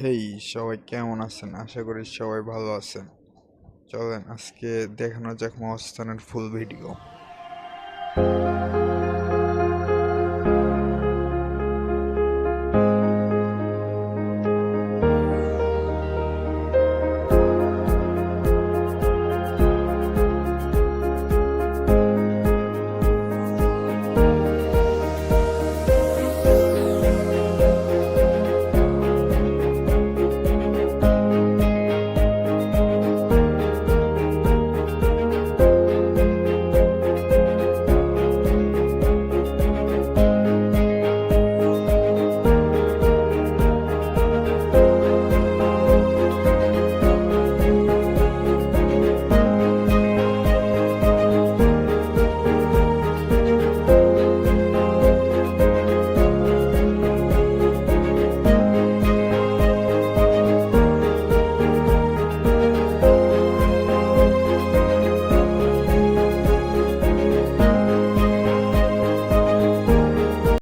হেই, সবাই কেমন আছেন? আশা করি সবাই ভালো আছেন। চলেন, আজকে দেখানো যাক মহাস্থানের ফুল ভিডিও।